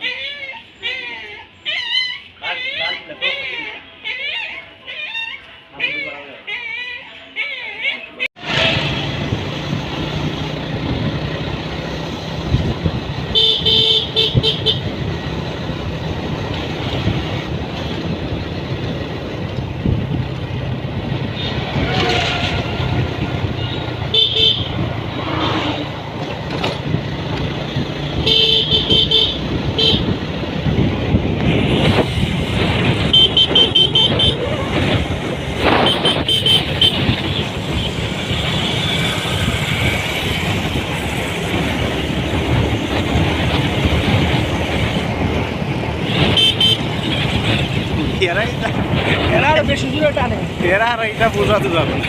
এরা বেশি টানে এরা আর এটা বোঝাতে যাবে না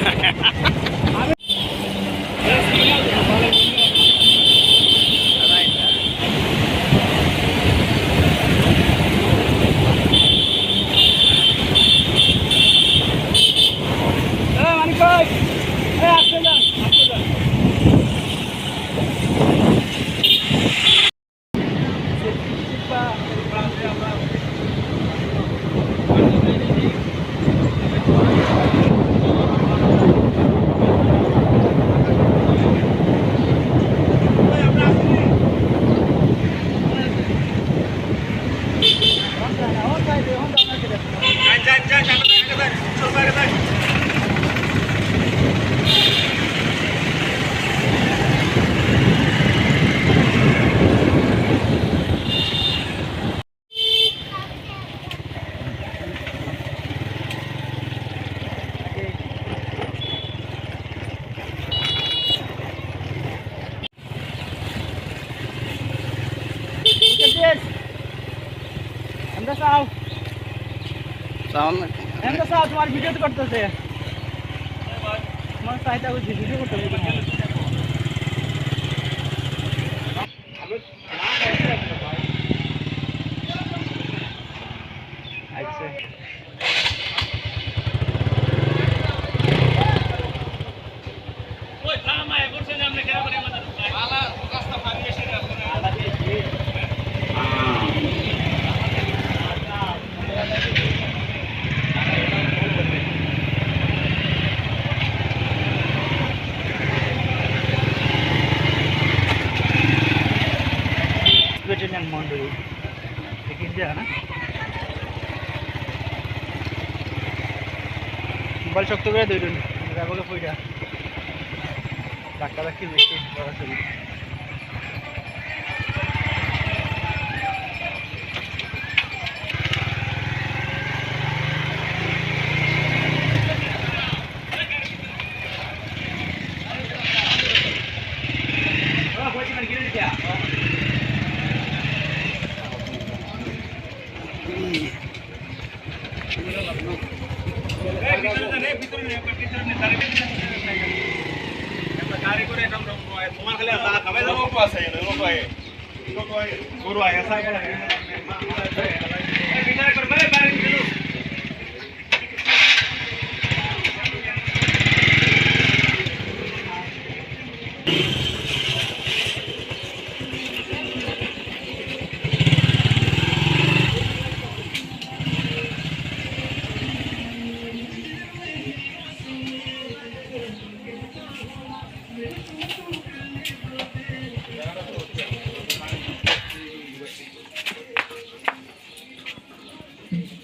এ মানিক ভাই এ আসতে যান আসতে যান আমরা চাও সাউন্ড আমরা চাও তোমার ভিডিও তো করতেছে তোমার চাইটা করছি ভিডিও করতে হবে আচ্ছা ভেটেরিনারি মন্ডলী দেখিন দেয়া না মোবাইল শক্ত করে দৌড়ুন রাগলে পইটা ধাক্কা ধাক্কি বেশি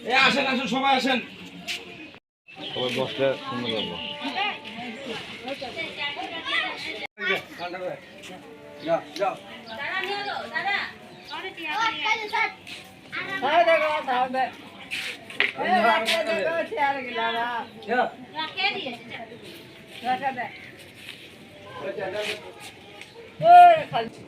সরাসরি আসেন আসেন সবাই আসেন। সবাই বসলে সুন্দর লাগবে। রাখে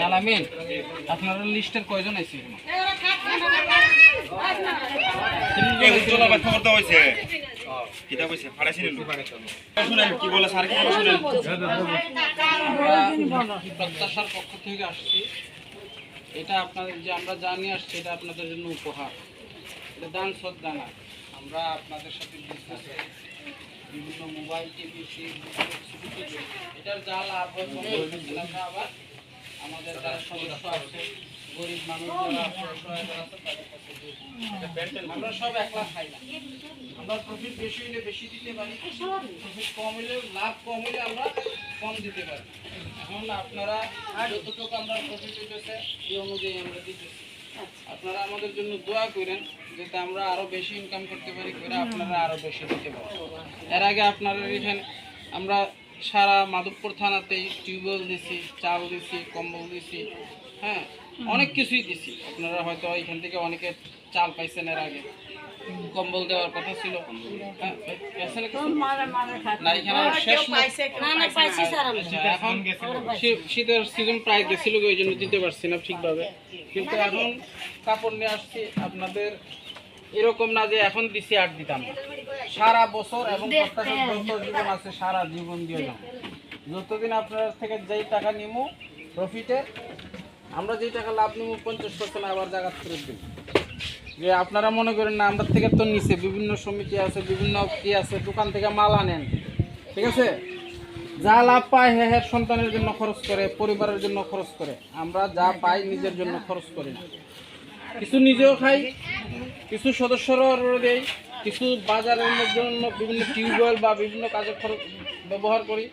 আলামিন আপনার লিস্টের কয়জন আছে কিতা কইছে? ফাড়াইছি শুনেন কি বলে স্যার কি শুনেন? প্রত্যাশার পক্ষ থেকে আসছি। এটা আপনাদের যে আমরা জানিয়ে আসছি এটা আপনাদের জন্য উপহার। এটা দান শ্রদ্ধা না আমরা আপনাদের সাথে বিজনেসে বিভিন্ন মোবাইল টিভি এটার যা লাভ হয় আবার আমাদের যারা সদস্য আছে গরিব মানুষ। আমরা সব একলা খাই না। আমরা প্রফিট বেশি হলে বেশি দিতে পারি প্রফিট কম হলে লাভ কম হলে আমরা কম দিতে পারি। আপনারা আমরা এই অনুযায়ী আমরা আপনারা আমাদের জন্য দোয়া করেন, যাতে আমরা আরও বেশি ইনকাম করতে পারি, করে আপনারা আরও বেশি দিতে পারি এর আগে আপনারা এখানে আমরা সারা মাধবপুর থানাতেই টিউবওয়েল দিছি, চাল দিছি, কম্বল দিছি হ্যাঁ? অনেক কিছুই দিছি। আপনারা হয়তো এখান থেকে অনেকে চাল পাইছেন এর আগে। কম্বল দেওয়ার কথা ছিল। হ্যাঁ, পেয়েছেন কিছু? না এখানে শেষ না। আচ্ছা, এখন শীতের সিজন প্রায় গেছিল ওই জন্য দিতে পারছি না ঠিকভাবে। কিন্তু এখন কাপড় নিয়ে আসছি আপনাদের এরকম না যে এখন দিছি আর দিতাম না। সারা বছর এবং যত জীবন আছে সারা জীবন দিয়ে যাব যতদিন আপনার থেকে যেই টাকা নিমু প্রফিটে আমরা যেই টাকা লাভ নিমু পঞ্চাশ পার্সেন্ট আবার জায়গা ফেরত দিব। যে আপনারা মনে করেন না আমাদের থেকে তো নিচে বিভিন্ন সমিতি আছে, বিভিন্ন কি আছে, দোকান থেকে মাল আনেন, ঠিক আছে? যা লাভ পায় হ্যাঁ হ্যাঁ সন্তানের জন্য খরচ করে, পরিবারের জন্য খরচ করে। আমরা যা পাই নিজের জন্য খরচ করি না। কিছু নিজেও খাই, কিছু সদস্যরও দেই কিছু বাজারের জন্য বিভিন্ন টিউবওয়েল বা বিভিন্ন কাজে খরচ ব্যবহার করি।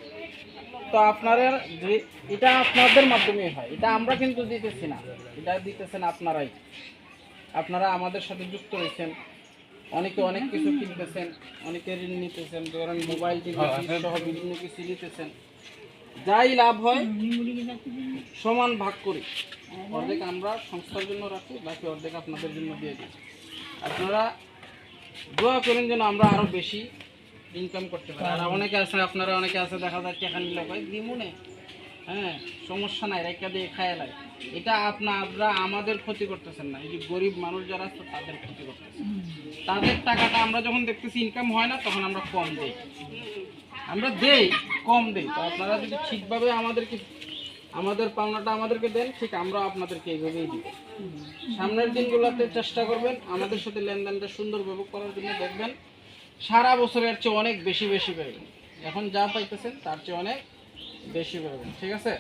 তো আপনারা যে এটা আপনাদের মাধ্যমে হয়। এটা আমরা কিন্তু দিতেছি না। এটা দিতেছেন আপনারাই। আপনারা আমাদের সাথে যুক্ত রয়েছেন। অনেকে অনেক কিছু কিনতেছেন অনেকে ঋণ নিতেছেন ধরেন মোবাইল সহ বিভিন্ন কিছু নিতেছেন। যাই লাভ হয় সমান ভাগ করি। অর্ধেক আমরা সংস্থার জন্য রাখি বাকি অর্ধেক আপনাদের জন্য দিয়ে দিই। আপনারা দোয়া করেন যেন আমরা আরও বেশি ইনকাম করতে পারি। আর অনেকে আছে, আপনারা অনেকে আছে, দেখা যায় টাকা নিলে দিমুনে। হ্যাঁ সমস্যা নাই, রেখা দিয়ে খায় লাই এটা আপনারা আমাদের ক্ষতি করতেছেন না। এই যে গরিব মানুষ যারা আছে, তাদের ক্ষতি করতেছেন। তাদের টাকাটা আমরা যখন দেখতেছি ইনকাম হয় না, তখন আমরা কম দেই। আমরা দেই, কম দেই। তো আপনারা যদি ঠিকভাবে আমাদেরকে, আমাদের পাওনাটা আমাদেরকে দেন, ঠিক আমরা আপনাদেরকে এইভাবেই দিব। সামনের দিনগুলোতে চেষ্টা করবেন, আমাদের সাথে লেনদেনটা সুন্দরভাবে করার জন্য দেখবেন। সারা বছরের চেয়ে অনেক বেশি বেশি পাইবেন এখন যা পাইতেছেন তার চেয়ে অনেক বেশি পাইবেন ঠিক আছে?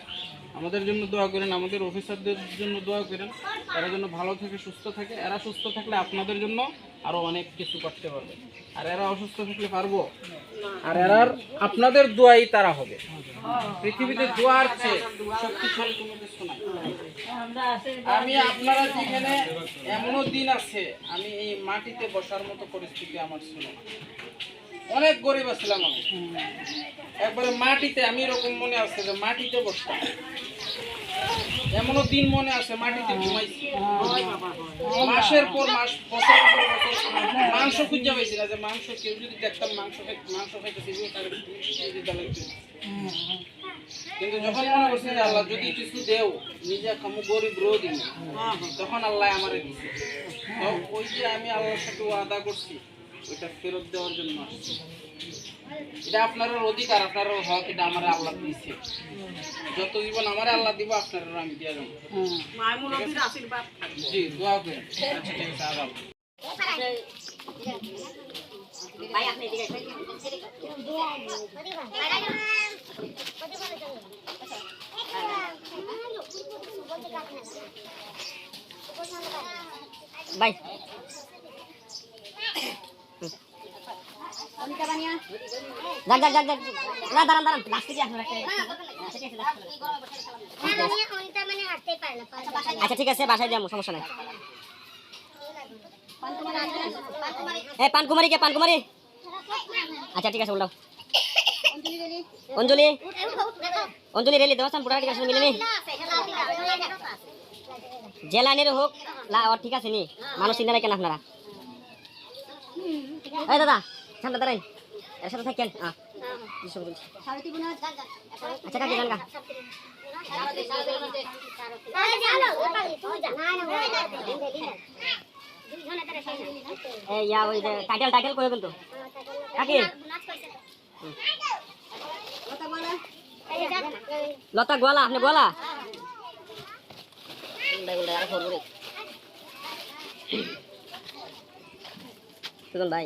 আমাদের জন্য দোয়া করেন, আমাদের অফিসারদের জন্য দোয়া করেন। এরা যেন ভালো থাকে, সুস্থ থাকে। এরা সুস্থ থাকলে আপনাদের জন্য আরও অনেক কিছু করতে পারবে আর এরা অসুস্থ থাকলে পারব? আর এরার আপনাদের দোয়াই তারা হবে। পৃথিবীতে দোয়ার চেয়ে শক্তিশালী কোনো কিছু আমি আপনারা যেখানে এমনও দিন আছে, আমি এই মাটিতে বসার মতো পরিস্থিতি আমার ছিল। অনেক গরিব ছিলাম আমি। একবারে মাটিতে, আমি এরকম মনে আছে যে মাটিতে বসতাম। এমনও দিন মনে আছে মাটিতে ঘুমাইছি। মাসের পর মাস বছর মাংস খুঁজে পাইছি না যে মাংস, কেউ যদি দেখতাম মাংস মাংস খাইতেছি। কিন্তু যখন মনে করছি যে আল্লাহ যদি কিছু দেও, নিজে খামু গরিব রো দিন তখন আল্লাহ আমার ওই যে আমি আল্লাহর সাথে ওয়াদা করছি ওইটা ফেরত দেওয়ার জন্য আসছি। এটা আপনার অধিকার আপনার হক এটা আমার আল্লাহ দিয়েছে। যত জীবন আমার আল্লাহ দিব আপনার আমি দিয়ে যাব জি দোয়া করেন। আচ্ছা ভাই আপনি এদিকে ভাই যাক যাক যাক যাক। না দাঁড়ান দাঁড়ান লাস্টে আপনারা আচ্ছা ঠিক আছে বাসায় যাব সমস্যা নাই। হ্যাঁ পানকুমারি কে পানকুমারি? আচ্ছা ঠিক আছে বললাম অঞ্জলি। অঞ্জলি রেলি দেওয়া পুরা ঠিক আছে মিলিনি যে লাইনের হোক ঠিক আছে নি? মানুষ চিন্তা রাখেন আপনারা? এই দাদা ঠান্ডা দাঁড়াই এর সাথে থাকেন? আচ্ছা কাকি গান টাইটেল টাইটেল করে কিন্তু কাকি? লতা গোয়ালা, আপনি গোয়ালা? ভাই।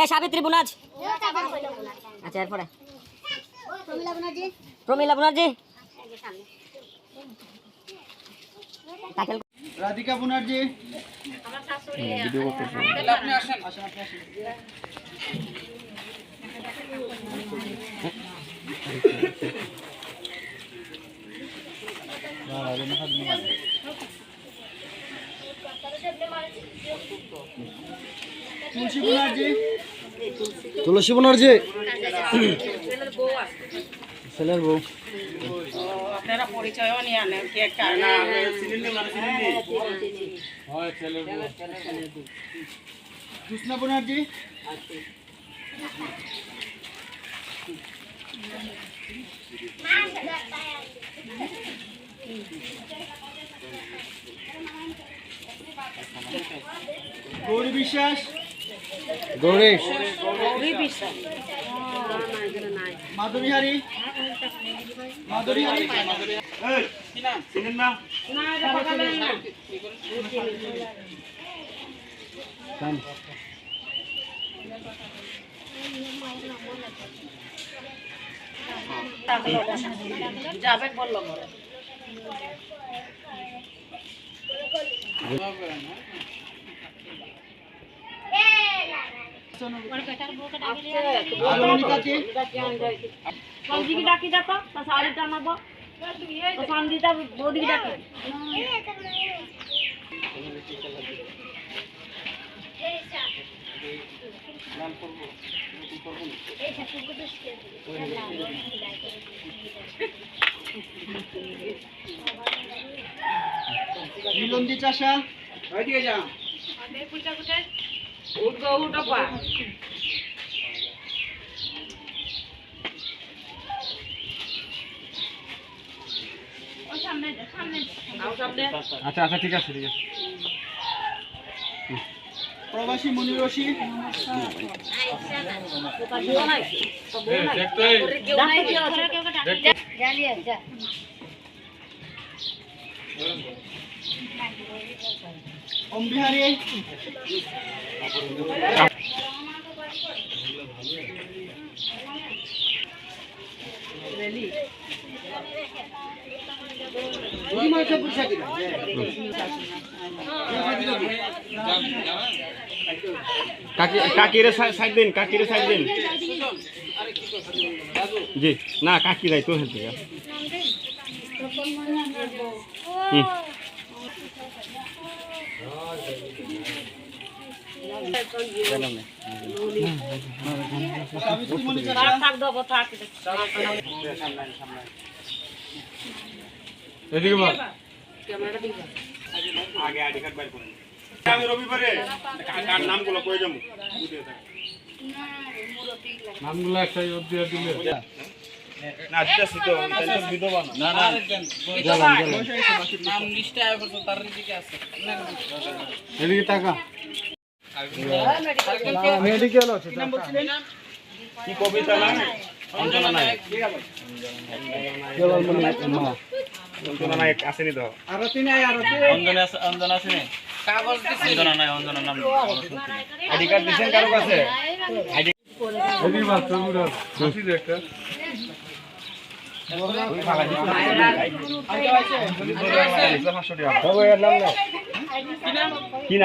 এ সাবিত্রী বুনাজ। আচ্ছা এরপরে। প্রমিলা বুনার্জি। রাধিকা ব্যানার্জি তাহলে আপনি আসেন আসেন আপনি আসেন। তুলসী বনার্জি। ছেলের বউ। আপনারা পরিচয়ও নিয়ে আনেন কে কার কৃষ্ণা ব্যানার্জি গৌরী বিশ্বাস। গৌরীশ মাধুরী হারি মাধুরী হারি এই, চিনেন না যাবে বলল সঞ্জিকে ডাকি দেখো তা শাড়ি টানাবো তো সঞ্জিতা বৌদিকে ডাকি মিলন্দি চাষা ওইদিকে যা উঠবো উঠো পা। আচ্ছা আচ্ছা ঠিক আছে ঠিক আছে। প্রবাসী মনিরশি অম্বিহারি কাকি কাকিরে সাইড দিন কাকিরে সাইড দিন। জি না কাকি নাই তো হুম সাবিত্রী মণি চাষা থাক দেবো থাক এদিকে বল। আগে আইডি কার্ড বাইর করেন আমি রবিবারে কার নামগুলো কয়ে যাব নামগুলো একটাই দিয়ে দিলে। না দিতেছি তো তাহলে বিধবা না। না না নাম লিস্টে আয় তার দিকে আছে? এদিকে টাকা মেডিকেল আছে কি কবিতা নাম? অঞ্জনা নায়ক। অঞ্জনা নায়ক আসেনি তো? আরতি নাই আরতি অঞ্জনা অঞ্জনা আছে কাগজ দিছি অঞ্জনা নাই অঞ্জনা নাম আইডি কার্ড দিছেন কারও কাছে? আইডি টাকা। হবে এর নাম না কি নাম?